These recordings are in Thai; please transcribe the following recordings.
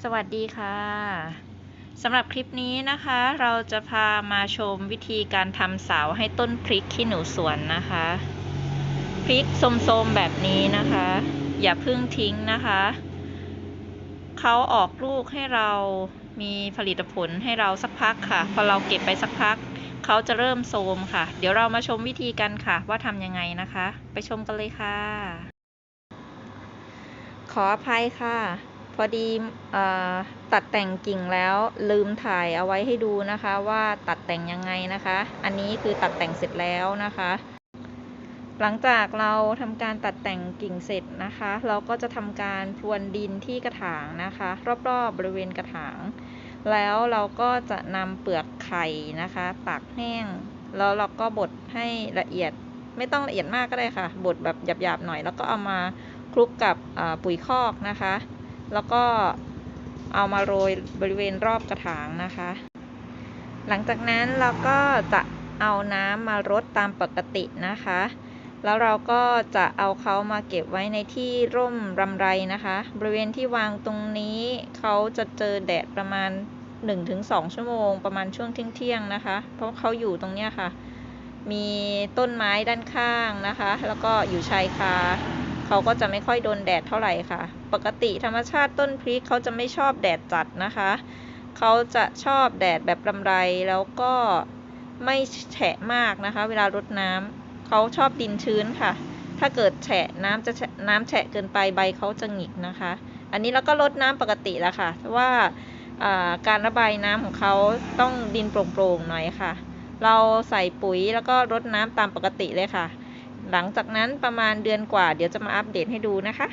สวัสดีค่ะสำหรับคลิปนี้นะคะ เราจะพามาชมวิธีการทำเสาให้ต้นพริกขี้หนูสวนนะคะ พริกโสมๆแบบนี้นะคะ อย่าเพึ่งทิ้งนะคะเขาออกลูกให้เรามีผลิตผลให้เราสักพักค่ะ พอเราเก็บไปสักพักเขาจะเริ่มโทมค่ะ เดี๋ยวเรามาชมวิธีกันค่ะ ว่าทำยังไงนะคะ ไปชมกันเลยค่ะ ขออภัยค่ะ พอดีอตัดแต่งกิ่งแล้วลืมถ่ายเอาไว้ให้ดูนะคะว่าตัดแต่งยังไงนะคะ อันนี้คือตัดแต่งเสร็จแล้วนะคะ หลังจากเราทำการตัดแต่งกิ่งเสร็จนะคะ เราก็จะทำการพรวนดินที่กระถางนะคะ รอบๆบริเวณกระถาง แล้วเราก็จะนำเปลือกไข่นะคะตากแห้ง แล้วเราก็บดให้ละเอียดไม่ต้องละเอียดมากก็ได้ค่ะบดแบบหยาบๆหน่อย แล้วก็เอามาคลุกกับปุ๋ยคอกนะคะ แล้วก็เอามาโรยบริเวณรอบกระถางนะคะ หลังจากนั้นเราก็จะเอาน้ำมารดตามปกตินะคะ แล้วเราก็จะเอาเขามาเก็บไว้ในที่ร่มรำไรนะคะ บริเวณที่วางตรงนี้เขาจะเจอแดดประมาณ 1-2 ชั่วโมง ประมาณช่วงเที่ยงๆนะคะ เพราะเขาอยู่ตรงเนี้ยค่ะ มีต้นไม้ด้านข้างนะคะ แล้วก็อยู่ชายคา เขาก็จะไม่ค่อยโดนแดดเท่าไหร่ค่ะ ปกติธรรมชาติต้นพริกเขาจะไม่ชอบแดดจัดนะคะ เขาจะชอบแดดแบบรำไรแล้วก็ไม่แฉะมากนะคะ เวลารดน้ำเขาชอบดินชื้นค่ะ ถ้าเกิดแฉะน้ำจะน้ำแฉะเกินไปใบเขาจะหงิกนะคะ อันนี้เราก็ลดน้ำปกติแล้วค่ะเพราะว่าการระบายน้ำของเขาต้องดินโปร่งๆหน่อยค่ะ เราใส่ปุ๋ยแล้วก็รดน้ำตามปกติเลยค่ะ หลังจากนั้นประมาณเดือนกว่า เดี๋ยวจะมาอัปเดตให้ดูนะคะ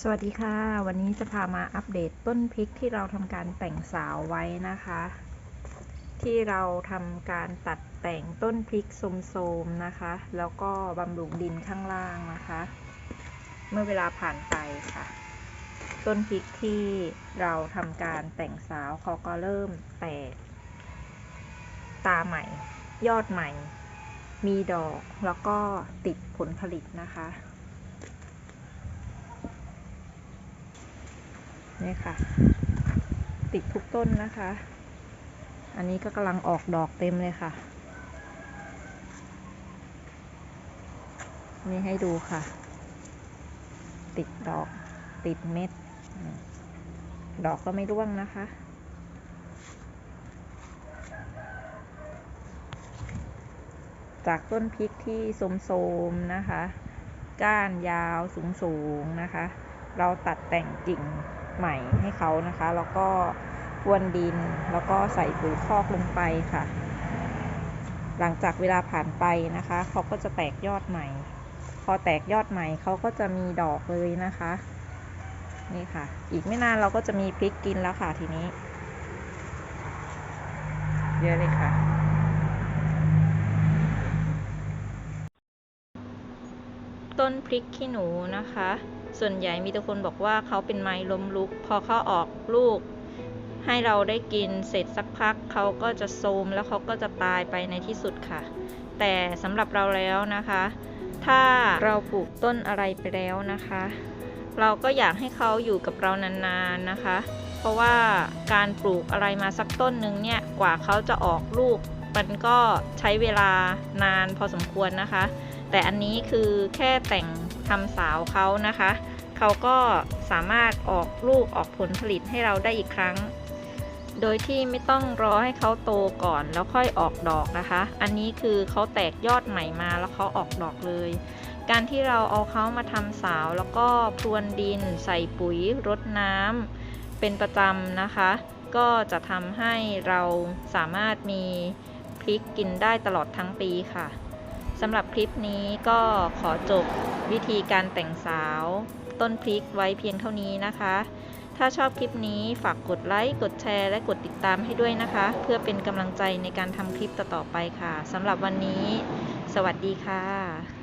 สวัสดีค่ะ วันนี้จะพามาอัปเดตต้นพริกที่เราทำการแต่งสาวไว้นะคะ ที่เราทำการตัดแต่งต้นพริกโสมๆนะคะ แล้วก็บำรุงดินข้างล่างนะคะ เมื่อเวลาผ่านไปค่ะ ต้นพริกที่เราทำการแต่งสาวเขาก็เริ่มแตกตาใหม่ ยอดใหม่ มีดอกแล้วก็ติดผลผลิตนะคะนี่ค่ะ ติดทุกต้นนะคะ อันนี้ก็กำลังออกดอกเต็มเลยค่ะ นี่ให้ดูค่ะ ติดดอกติดเม็ด ดอกก็ไม่ร่วงนะคะ จากต้นพริกที่โสมๆนะคะ ก้านยาวสูงๆนะคะ เราตัดแต่งกิ่งใหม่ให้เขานะคะ แล้วก็พรวนดินแล้วก็ใส่ปุ๋ยคอกลงไปค่ะ หลังจากเวลาผ่านไปนะคะ เขาก็จะแตกยอดใหม่ พอแตกยอดใหม่เขาก็จะมีดอกเลยนะคะ นี่ค่ะ อีกไม่นานเราก็จะมีพริกกินแล้วค่ะทีนี้ เยอะเลยค่ะ ต้นพริกขี้หนูนะคะ ส่วนใหญ่มีแต่คนบอกว่าเขาเป็นไม้ล้มลุก พอเขาออกลูก ให้เราได้กินเสร็จสักพักเขาก็จะโทมแล้วเขาก็จะตายไปในที่สุดค่ะ แต่สำหรับเราแล้วนะคะ ถ้าเราปลูกต้นอะไรไปแล้วนะคะ เราก็อยากให้เขาอยู่กับเรานานๆนะคะ เพราะว่าการปลูกอะไรมาสักต้นหนึ่งเนี่ยกว่าเขาจะออกลูกมันก็ใช้เวลานานพอสมควรนะคะ แต่อันนี้คือแค่แต่งทำสาวเขานะคะ เขาก็สามารถออกลูกออกผลผลิตให้เราได้อีกครั้ง โดยที่ไม่ต้องรอให้เขาโตก่อนแล้วค่อยออกดอกนะคะ อันนี้คือเขาแตกยอดใหม่มาแล้วเขาออกดอกเลย การที่เราเอาเขามาทำสาวแล้วก็พรวนดิน ใส่ปุ๋ยรดน้ำเป็นประจำนะคะ ก็จะทำให้เราสามารถมีพริกกินได้ตลอดทั้งปีค่ะ สำหรับคลิปนี้ก็ขอจบวิธีการแต่งสาว ต้นพริกไว้เพียงเท่านี้นะคะ ถ้าชอบคลิปนี้ฝากกดไลค์กดแชร์และกดติดตามให้ด้วยนะคะ เพื่อเป็นกำลังใจในการทำคลิปต่อๆไปค่ะสำหรับวันนี้ สวัสดีค่ะ